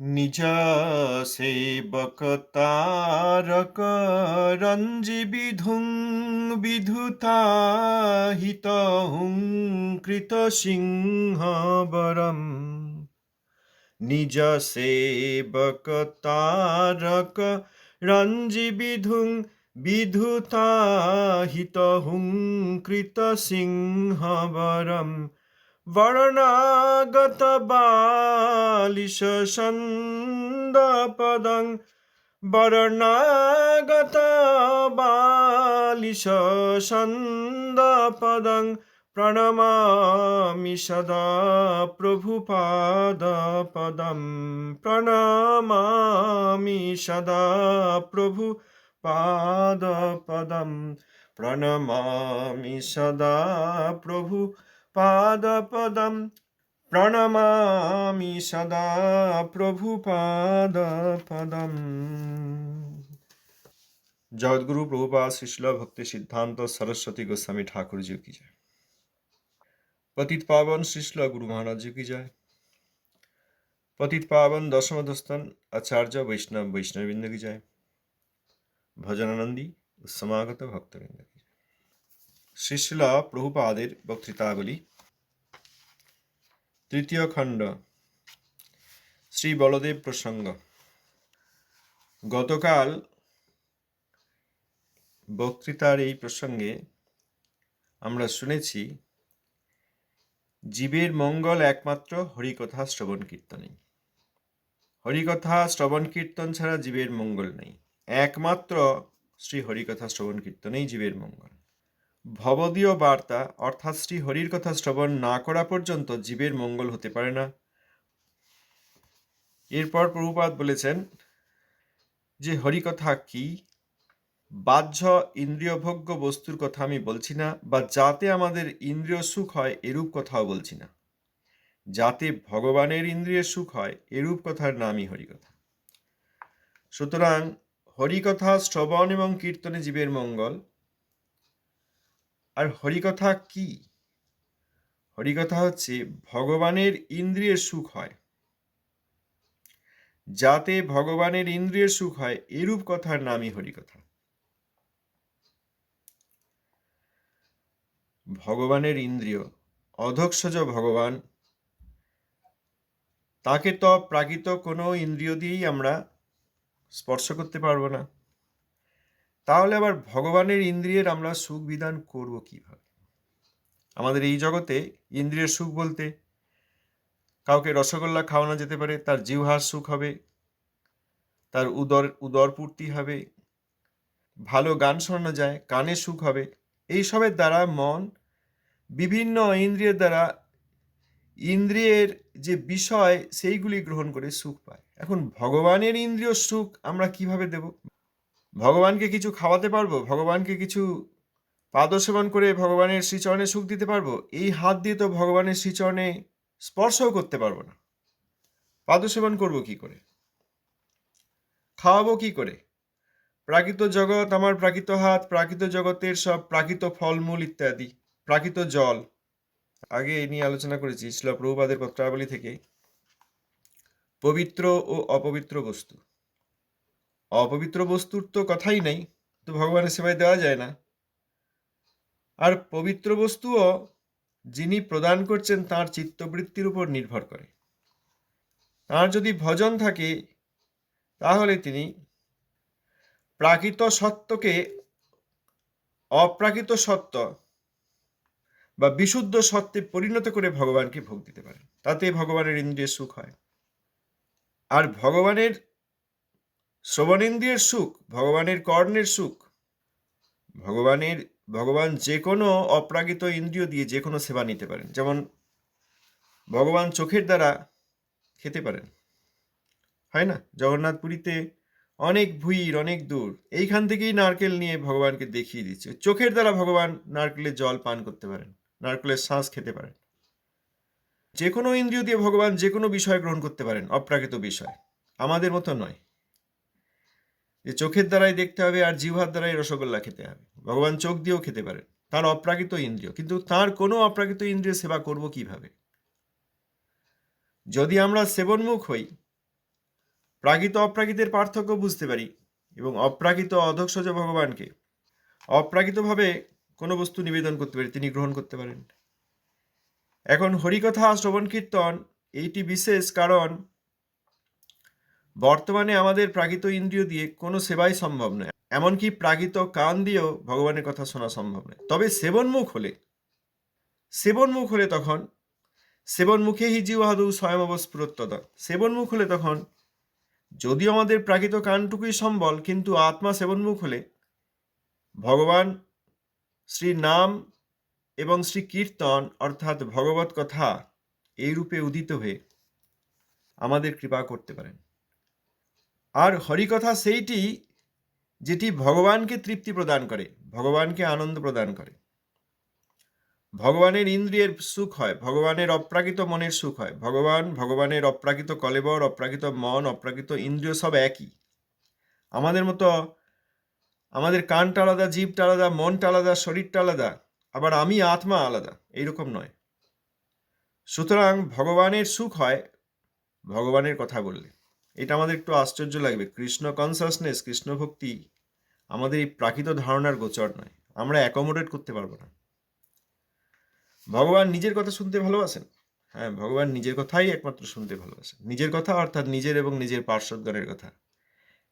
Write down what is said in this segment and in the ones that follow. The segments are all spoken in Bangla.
निज सेवकतारक रञ्जिविधुं विधुता हितहुं कृतसिंहवरम् निज सेवकतारक रञ्जिविधुं विधुता हितहुं कृतसिंहवरम् वर्णागतबालिशन्दपदं वर्णागतबालिशन्दपदं प्रणमामि सदा प्रभुपादपदं प्रणमामि सदा प्रभुपादपदं प्रणमामि सदा प्रभु পাদপদম প্রণমামি সদা প্রভু পাদপদম জগৎগুরু প্রভুপাদ শিশল ভক্তি সিদ্ধান্ত সরস্বতী গোস্বামী ঠাকুর জি কি যায় পতিত পাবন শিশল গুরু মহারাজ কি যায় পতিত পাবন দশমধস্তন আচার্য বৈষ্ণব বৈষ্ণববৃন্দ কি যায় ভজনানন্দী সমাগত ভক্তবৃন্দ শিশলা প্রভুপাদের বক্তৃতাগুলি। তৃতীয় খণ্ড, শ্রী বলদেব প্রসঙ্গ। গতকাল বক্তৃতার এই প্রসঙ্গে আমরা শুনেছি, জীবের মঙ্গল একমাত্র হরিকথা শ্রবণ কীর্তনে। হরিকথা শ্রবণ কীর্তন ছাড়া জীবের মঙ্গল নেই। একমাত্র শ্রী হরিকথা শ্রবণ কীর্তনেই জীবের মঙ্গল। ভবদীয় বার্তা, অর্থাৎ শ্রী হরির কথা শ্রবণ না করা পর্যন্ত জীবের মঙ্গল হতে পারে না। এরপর প্রভুপাত বলেছেন যে হরিকথা কি? বাহ্য ইন্দ্রিয়ভোগ্য বস্তুর কথা আমি বলছি না, বা যাতে আমাদের ইন্দ্রিয় সুখ হয়, এরূপ কথাও বলছি না। যাতে ভগবানের ইন্দ্রিয় সুখ হয়, এরূপ কথার নামই হরিকথা সুতরাং হরিকথা শ্রবণ এবং কীর্তনে জীবের মঙ্গল আর হরিকথা কি? হরিকথা হচ্ছে ভগবানের ইন্দ্রিয়ের সুখ হয়। যাতে ভগবানের ইন্দ্রিয়ের সুখ হয়, এরূপ কথার নামই হরিকথা। ভগবানের ইন্দ্রিয়, অধক্ষজ ভগবান, তাকে তো প্রাকৃত কোনো ইন্দ্রিয় দিয়েই আমরা স্পর্শ করতে পারব না। তাহলে আবার ভগবানের ইন্দ্রিয়ের আমরা সুখ বিধান করব কীভাবে? আমাদের এই জগতে ইন্দ্রিয়ের সুখ বলতে কাউকে রসগোল্লা খাওয়ানো যেতে পারে, তার জিহ্বার সুখ হবে, তার উদর উদর পূর্তি হবে, ভালো গান শোনানো যায়, কানে সুখ হবে এইসবের দ্বারা মন বিভিন্ন ইন্দ্রিয়ের দ্বারা ইন্দ্রিয়ের যে বিষয় সেইগুলি গ্রহণ করে সুখ পায়। এখন ভগবানের ইন্দ্রিয় সুখ আমরা কীভাবে দেব? ভগবানকে কিছু খাওয়াতে পারব? ভগবানকে কিছু পাদসেবন করে ভগবানের শ্রীচরণে সুখ দিতে পারব? এই হাত দিয়ে তো ভগবানের শ্রীচরণে স্পর্শও করতে পারব না। পাদসেবন করব কি করে? খাওয়াবো কি করে? প্রাকৃত জগৎ আমার প্রাকৃত হাত, প্রাকৃত জগতের সব প্রাকৃত ফলমূল ইত্যাদি, প্রাকৃত জল। আগে এই নিয়ে আলোচনা করেছি শিল প্রভুপাদের পত্রাবলী থেকে। পবিত্র ও অপবিত্র বস্তু। অপবিত্র বস্তুর তো কথাই নেই, তো ভগবানের সেবায় দেওয়া যায় না। আর পবিত্র বস্তুও যিনি প্রদান করছেন, তার চিত্তবৃত্তির উপর নির্ভর করে। তার যদি ভজন থাকে, তাহলে তিনি প্রাকৃত সত্যকে অপ্রাকৃত সত্য বা বিশুদ্ধ সত্যে পরিণত করে ভগবানকে ভোগ দিতে পারেন। তাতে ভগবানের ইন্দ্রিয় সুখ হয়। আর ভগবানের শ্রবণেন্দ্রিয়ের সুখ, ভগবানের কর্ণের সুখ, ভগবানের, ভগবান যে কোনো অপ্রাকৃত ইন্দ্রিয় দিয়ে যে কোনো সেবা নিতে পারেন। যেমন ভগবান চোখের দ্বারা খেতে পারেন। হয় না? জগন্নাথ পুরীতে অনেক ভুইর, অনেক দূর, এইখান থেকেই নারকেল নিয়ে ভগবানকে দেখিয়ে দিচ্ছে। চোখের দ্বারা ভগবান নারকেলের জল পান করতে পারেন, নারকেলের শ্বাস খেতে পারেন। যে কোনো ইন্দ্রিয় দিয়ে ভগবান যে কোনো বিষয় গ্রহণ করতে পারেন, অপ্রাকৃত বিষয়। আমাদের মতো নয়। যে চোখের দ্বারাই দেখতে হবে আর জিহার দ্বারাই রসগোল্লা খেতে হবে। ভগবান চোখ দিয়েও খেতে পারেন। তার অপ্রাকৃত ইন্দ্রিয়। কিন্তু তার কোনো অপ্রাকৃত ইন্দ্রিয় সেবা করব কীভাবে? যদি আমরা সেবনমুখ হই, প্রাকৃত অপ্রাকৃতের পার্থক্য বুঝতে পারি এবং অপ্রাকৃত অধক্ষজ ভগবানকে অপ্রাকৃতভাবে কোনো বস্তু নিবেদন করতে পারি, তিনি গ্রহণ করতে পারেন। এখন হরিকথা, শ্রবণ কীর্তন, এইটি বিশেষ কারণ বর্তমানে আমাদের প্রাকৃত ইন্দ্রিয় দিয়ে কোনো সেবাই সম্ভব নয়। এমনকি প্রাকৃত কান দিয়েও ভগবানের কথা শোনা সম্ভব নয়। তবে সেবনমুখ হলে সেবনমুখ হলে তখন সেবনমুখে হি জিওহাদু স্বয়ংবস্ফুরত্বদা সেবনমুখ হলে তখন যদিও আমাদের প্রাকৃত কানটুকুই সম্বল, কিন্তু আত্মা সেবনমুখ হলে ভগবান শ্রী নাম এবং শ্রী কীর্তন অর্থাৎ ভগবত কথা এই রূপে উদিত হয়ে আমাদের কৃপা করতে পারেন। আর হরিকথা সেইটি যেটি ভগবানকে তৃপ্তি প্রদান করে, ভগবানকে আনন্দ প্রদান করে। ভগবানের ইন্দ্রিয়ের সুখ হয়, ভগবানের অপ্রাকৃত মনের সুখ হয়। ভগবান ভগবানের অপ্রাকৃত কলেবর, অপ্রাকৃত মন, অপ্রাকৃত ইন্দ্রিয় সব একই। আমাদের মতো আমাদের কানটা আলাদা জীবটা আলাদা, মনটা আলাদা, শরীরটা আলাদা, আবার আমি আত্মা আলাদা, এইরকম নয়। সুতরাং ভগবানের সুখ হয়, ভগবানের কথা বললে। এটা আমাদের একটু আশ্চর্য লাগবে। কৃষ্ণ কনসাসনেস কৃষ্ণ ভক্তি আমাদের এই প্রাকৃত ধারণার গোচর নয়। আমরা অ্যাকোমোডেট করতে পারব না। ভগবান নিজের কথা শুনতে ভালোবাসেন? হ্যাঁ ভগবান নিজের কথাই একমাত্র শুনতে ভালোবাসেন। নিজের কথা অর্থাৎ নিজের এবং নিজের পার্শ্বদগণের কথা।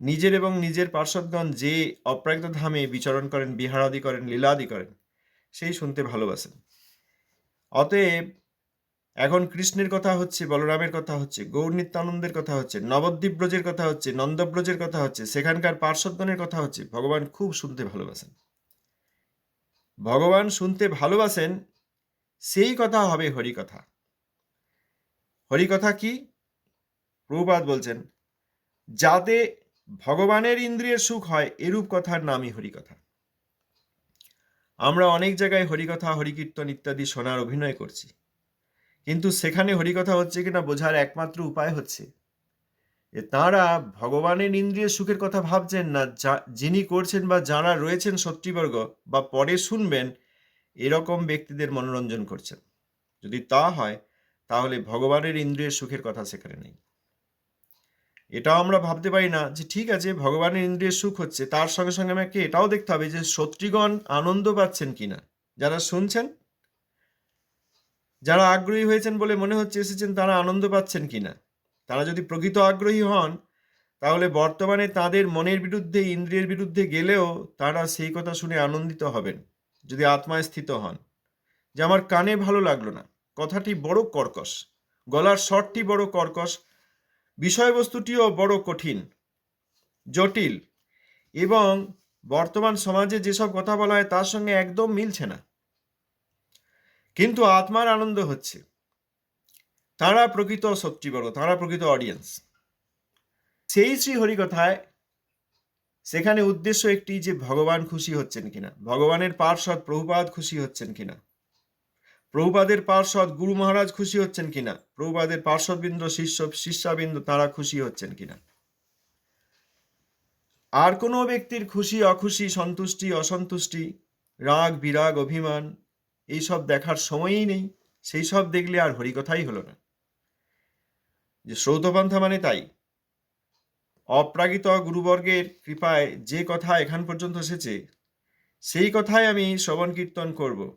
নিজের এবং নিজের পার্শ্বদগণ যে অপ্রাকৃত ধামে বিচরণ করেন, বিহারাদি করেন, লীলাদি করেন, সেই শুনতে ভালোবাসেন। অতএব এখন কৃষ্ণের কথা হচ্ছে, বলরামের কথা হচ্ছে, গৌর নিত্যানন্দের কথা হচ্ছে নবদ্বীপ ব্রজের কথা হচ্ছে, নন্দব্রজের কথা হচ্ছে, সেখানকার পার্শ্বদগণের কথা হচ্ছে, ভগবান খুব শুনতে ভালোবাসেন। ভগবান শুনতে ভালোবাসেন, সেই কথা হবে হরিকথা। হরিকথা কি? প্রভুপাত বলছেন, যাতে ভগবানের ইন্দ্রিয়ের সুখ হয়, এরূপ কথার নামই হরিকথা। আমরা অনেক জায়গায় হরিকথা, হরিকীর্তন ইত্যাদি শোনার অভিনয় করছি। কিন্তু সেখানে হরিকথা হচ্ছে কিনা বোঝার একমাত্র উপায় হচ্ছে। যে তাঁরা ভগবানের ইন্দ্রিয় সুখের কথা ভাবছেন না, যা, যিনি করছেন বা যারা রয়েছেন সত্যিবর্গ বা পরে শুনবেন, এরকম ব্যক্তিদের মনোরঞ্জন করছেন। যদি তা হয়, তাহলে ভগবানের ইন্দ্রিয়ের সুখের কথা সেখানে নেই। এটাও আমরা ভাবতে পারি না যে ঠিক আছে, ভগবানের ইন্দ্রিয়ের সুখ হচ্ছে, তার সঙ্গে সঙ্গে আমাকে এটাও দেখতে হবে যে শত্রীগণ আনন্দ পাচ্ছেন কিনা। যারা শুনছেন যারা আগ্রহী হয়েছেন বলে মনে হচ্ছে এসেছেন, তারা আনন্দ পাচ্ছেন কিনা? তারা যদি প্রকৃত আগ্রহী হন, তাহলে বর্তমানে তাদের মনের বিরুদ্ধে, ইন্দ্রিয়ের বিরুদ্ধে গেলেও তারা সেই কথা শুনে আনন্দিত হবেন, যদি আত্মায় স্থিত হন। যে আমার কানে ভালো লাগল না, কথাটি বড় কর্কশ, গলার স্বরটি বড় কর্কশ, বিষয়বস্তুটিও বড় কঠিন, জটিল, এবং বর্তমান সমাজে যেসব কথা বলা হয় তার সঙ্গে একদম মিলছে না। কিন্তু আত্মার আনন্দ হচ্ছে। তারা প্রকৃত শত্রীবর্গ তারা প্রকৃত অডিয়েন্স সেই শ্রী হরিকথায় সেখানে উদ্দেশ্য একটি যে ভগবান খুশি হচ্ছেন কিনা, ভগবানের পার্শ্বদ প্রভুপাদ খুশি হচ্ছেন কিনা, প্রভুপাদের পার্শ্বদ গুরু মহারাজ খুশি হচ্ছেন কিনা, প্রভুপাদের পার্শ্বদবৃন্দ, শিষ্য, শিষ্যাবৃন্দ তারা খুশি হচ্ছেন কিনা। আর কোনো ব্যক্তির খুশি, অখুশি, সন্তুষ্টি, অসন্তুষ্টি, রাগ, বিরাগ, অভিমান এইসব দেখার সময়ই নেই। সেই সব দেখলে আর হরিকথাই হলো না। যে শ্রৌতপন্থা মানে তাই। অপ্রাকৃত গুরুবর্গের কৃপায় যে কথা এখান পর্যন্ত এসেছে, সেই কথাই আমি শ্রবণ কীর্তন করব।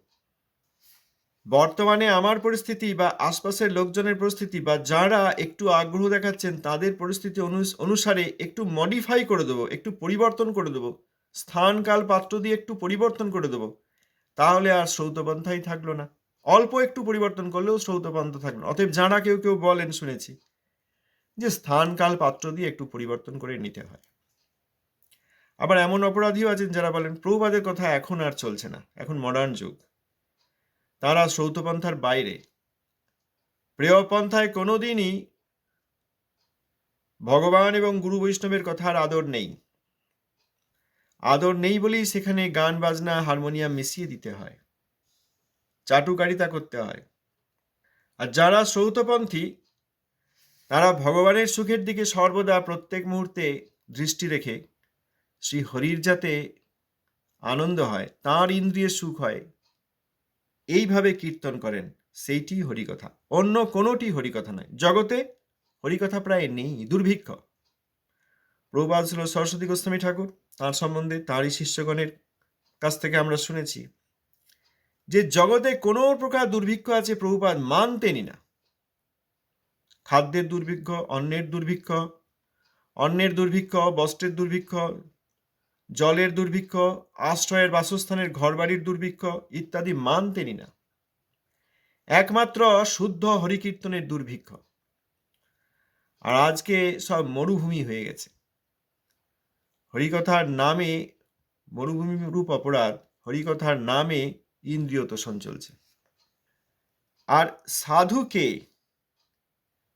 বর্তমানে আমার পরিস্থিতি বা আশপাশের লোকজনের পরিস্থিতি বা যারা একটু আগ্রহ দেখাচ্ছেন, তাদের পরিস্থিতি অনুস- অনুসারে একটু মডিফাই করে দেবো, একটু পরিবর্তন করে দেবো। স্থান কাল পাত্র দিয়ে একটু পরিবর্তন করে দেবো। তাহলে আর শ্রৌতপন্থাই থাকল না। অল্প একটু পরিবর্তন করলেও শ্রৌতপন্থা থাকল অতএব যারা কেউ কেউ বলেন, শুনেছি যে স্থান, কাল, পাত্র দিয়ে একটু পরিবর্তন করে নিতে হয়। আবার এমন অপরাধীও আছেন যারা বলেন প্রভুবাদের কথা এখন আর চলছে না, এখন মডার্ন যুগ। তারা শ্রৌতপন্থার বাইরে। প্রেয়পন্থায় কোনোদিনই ভগবান এবং গুরু বৈষ্ণবের কথার আদর নেই। আদর নেই বলেই সেখানে গান, বাজনা, হারমোনিয়াম মিশিয়ে দিতে হয়। চাটুকারিতা করতে হয়। আর যারা শ্রৌতপন্থী, তারা ভগবানের সুখের দিকে সর্বদা প্রত্যেক মুহূর্তে দৃষ্টি রেখে শ্রী হরির যাতে আনন্দ হয়, তাঁর ইন্দ্রিয়ের সুখ হয়, এইভাবে কীর্তন করেন সেইটি হরিকথা। অন্য কোনোটি হরিকথা নয়। জগতে হরিকথা প্রায় নেই, দুর্ভিক্ষ। প্রভুপাদ ছিল সরস্বতী গোস্বামী ঠাকুর তার সম্বন্ধে তারই শিষ্যগণের কাছ থেকে আমরা শুনেছি যে জগতে কোনো প্রকার দুর্ভিক্ষ আছে প্রভুপাদ মানতেনই না। খাদ্যের দুর্ভিক্ষ, অন্নের দুর্ভিক্ষ অন্নের দুর্ভিক্ষ, বস্ত্রের দুর্ভিক্ষ, জলের দুর্ভিক্ষ, আশ্রয়ের বাসস্থানের, ঘরবাড়ির দুর্ভিক্ষ ইত্যাদি মানতেনই না। একমাত্র শুদ্ধ হরিকীর্তনের দুর্ভিক্ষ। আর আজকে সব মরুভূমি হয়ে গেছে। হরিকথার নামে মরুভূমি রূপ অপরাধ, হরিকথার নামে ইন্দ্রিয় তোষণ চলছে আর সাধুকে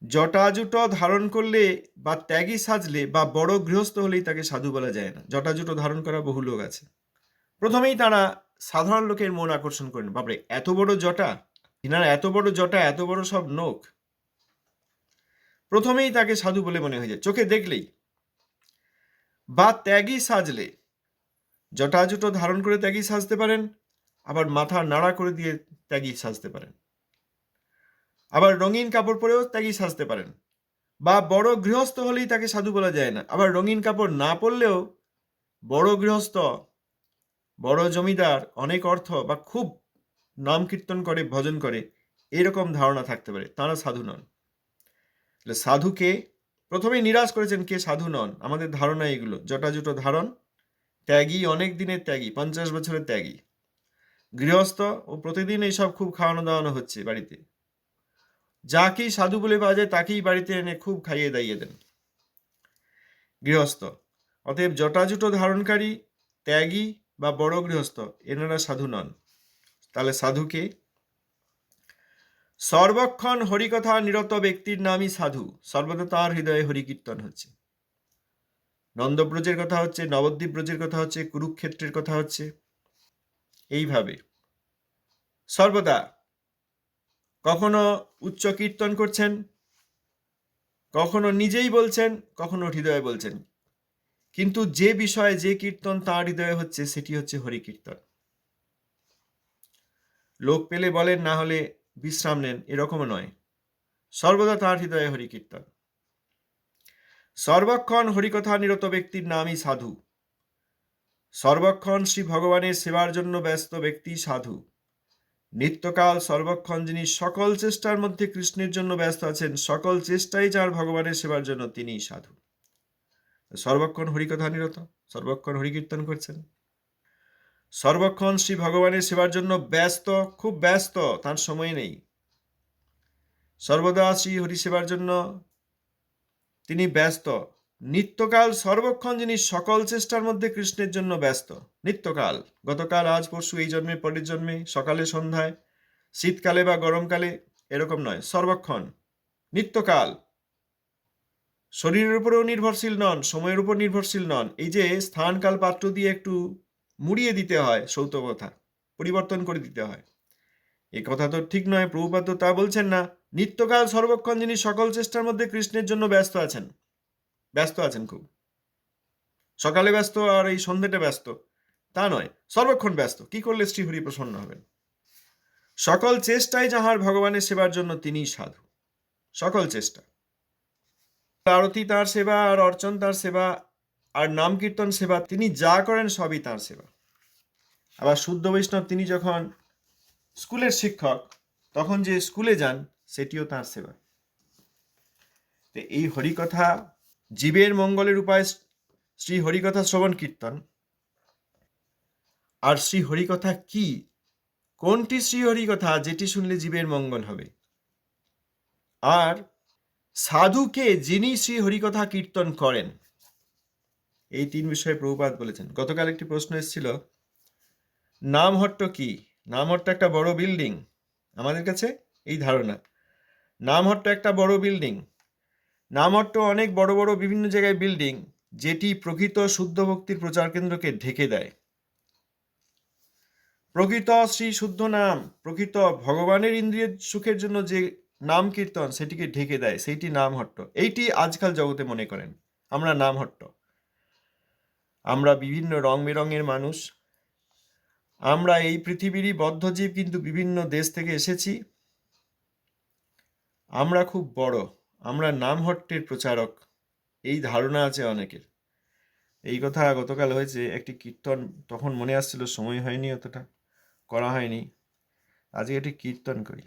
জটাজুট ধারণ করলে বা ত্যাগী সাজলে বা বড় গৃহস্থ হলেই তাকে সাধু বলা যায় না। জটাজুটো ধারণ করা বহু লোক আছে। প্রথমেই তারা সাধারণ লোকের মন আকর্ষণ করেন। বাপরে, এত বড় জটা? ইনার এত বড় জটা, এত বড় সব নোক প্রথমেই তাকে সাধু বলে মনে হয়ে যায়। চোখে দেখলেই বা ত্যাগী সাজলে। জটাজুটো ধারণ করে ত্যাগী সাজতে পারেন, আবার মাথা নাড়া করে দিয়ে ত্যাগী সাজতে পারেন। আবার রঙিন কাপড় পরেও ত্যাগী সাজতে পারেন। বা বড় গৃহস্থ হলেই তাকে সাধু বলা যায় না। আবার রঙিন কাপড় না পরলেও বড় গৃহস্থ, বড় জমিদার, অনেক অর্থ বা খুব নাম কীর্তন করে, ভজন করে, এরকম ধারণা থাকতে পারে। তারা সাধু নন। সাধুকে প্রথমেই নিরাশ করেছেন কে? সাধু নন। আমাদের ধারণা এগুলো জটাজুটো ধারণ, ত্যাগী, অনেক দিনের ত্যাগী, পঞ্চাশ বছরের ত্যাগী। গৃহস্থ ও প্রতিদিন এইসব খুব খাওয়ানো দাওয়ানো হচ্ছে বাড়িতে। যাকেই সাধু বলে পাওয়া যায়, তাকেই বাড়িতে এনে খুব খাইয়ে দাইয়ে দেন। গৃহস্থ, অতএব জটাজুটো ধারণকারী, ত্যাগী বা বড় গৃহস্থ, এনারা সাধু নন। তাহলে সাধুকে সর্বক্ষণ হরিকথা নিরত ব্যক্তির নামই সাধু। সর্বদা তার হৃদয়ে হরিকীর্তন হচ্ছে। নন্দব্রজের কথা হচ্ছে নবদ্বীপ ব্রজের কথা হচ্ছে, কুরুক্ষেত্রের কথা হচ্ছে। এইভাবে। সর্বদা কখনো উচ্চ কীর্তন করছেন, কখনো নিজেই বলছেন, কখনো হৃদয়ে বলছেন। কিন্তু যে বিষয়ে যে কীর্তন তার হৃদয়ে হচ্ছে, সেটি হচ্ছে হরিকীর্তন। লোক পেলে বলেন, না হলে বিশ্রাম নেন, এরকমও নয়। সর্বদা তার হৃদয়ে হরিকীর্তন। সর্বক্ষণ হরিকথা নিরত ব্যক্তির নামই সাধু। সর্বক্ষণ শ্রী ভগবানের সেবার জন্য ব্যস্ত ব্যক্তি সাধু। নিত্যকাল সর্বক্ষণ যিনি সকল চেষ্টার মধ্যে কৃষ্ণের জন্য ব্যস্ত আছেন, সকল চেষ্টাই যার ভগবানের সেবার জন্য তিনিই সাধু। সর্বক্ষণ হরিকথা নিরত সর্বক্ষণ হরিকীর্তন করছেন। সর্বক্ষণ শ্রী ভগবানের সেবার জন্য ব্যস্ত, খুব ব্যস্ত, তার সময় নেই। সর্বদা শ্রী হরি সেবার জন্য তিনি ব্যস্ত। নিত্যকাল সর্বক্ষণ যিনি সকল চেষ্টার মধ্যে কৃষ্ণের জন্য ব্যস্ত। নিত্যকাল, গতকাল, আজ, পরশু, এই জন্মে, পরের জন্মে, সকালে, সন্ধ্যায়, শীতকালে বা গরমকালে, এরকম নয়, সর্বক্ষণ। নিত্যকাল। শরীরের উপরেও নির্ভরশীল নন, সময়ের উপর নির্ভরশীল নন। এই যে স্থান কাল পাত্র দিয়ে একটু মুড়িয়ে দিতে হয় সৌত কথা, পরিবর্তন করে দিতে হয়। এ কথা তো ঠিক নয় প্রভুপাত তো তা বলছেন না। নিত্যকাল সর্বক্ষণ যিনি সকল চেষ্টার মধ্যে কৃষ্ণের জন্য ব্যস্ত আছেন ব্যস্ত আছেন খুব। সকালে ব্যস্ত আর এই সন্ধ্যেটা ব্যস্ত, তা নয়, সর্বক্ষণ ব্যস্ত। কি করলে শ্রীহরি প্রসন্ন হবেন? সকল চেষ্টাই যাহার ভগবানের সেবার জন্য তিনি সাধু। সকল চেষ্টা। আরতি তার সেবা আর অর্চন তার সেবা আর নাম কীর্তন সেবা, তিনি যা করেন সবই তার সেবা। আবার শুদ্ধ বৈষ্ণব, তিনি যখন স্কুলের শিক্ষক, তখন যে স্কুলে যান, সেটিও তার সেবা। তো এই হরিকথা, জীবের মঙ্গলের উপায় শ্রী হরিকথা শ্রবণ কীর্তন। আর শ্রী হরিকথা কি? কোনটি শ্রী হরিকথা, যেটি শুনলে জীবের মঙ্গল হবে? আর সাধুকে যিনি শ্রী হরিকথা কীর্তন করেন এই তিন বিষয়ে প্রভুপাত বলেছেন। গতকাল একটি প্রশ্ন এসেছিল, নামহট্ট কি? নামহট্ট একটা বড় বিল্ডিং আমাদের কাছে এই ধারণা। নামহট্ট একটা বড় বিল্ডিং নামহট্ট অনেক বড় বড় বিভিন্ন জায়গায় বিল্ডিং যেটি প্রকৃত শুদ্ধ ভক্তির প্রচার কেন্দ্রকে ঢেকে দেয়। প্রকৃত শ্রী শুদ্ধ নাম, প্রকৃত ভগবানের ইন্দ্রিয় সুখের জন্য যে নাম কীর্তন, সেটিকে ঢেকে দেয়, সেইটি নামহট্ট। এইটি আজকাল জগতে মনে করেন। আমরা নামহট্ট। আমরা বিভিন্ন রং বেরঙের মানুষ। আমরা এই পৃথিবীরই বদ্ধজীব কিন্তু বিভিন্ন দেশ থেকে এসেছি। আমরা খুব বড়, আমরা নামহট্টের প্রচারক। এই ধারণা আছে অনেকের। এই কথা গতকাল হয়েছে, একটি কীর্তন, তখন মনে আসছিল সময় হয়নি অতটা, করা হয়নি। আজকে একটি কীর্তন করি।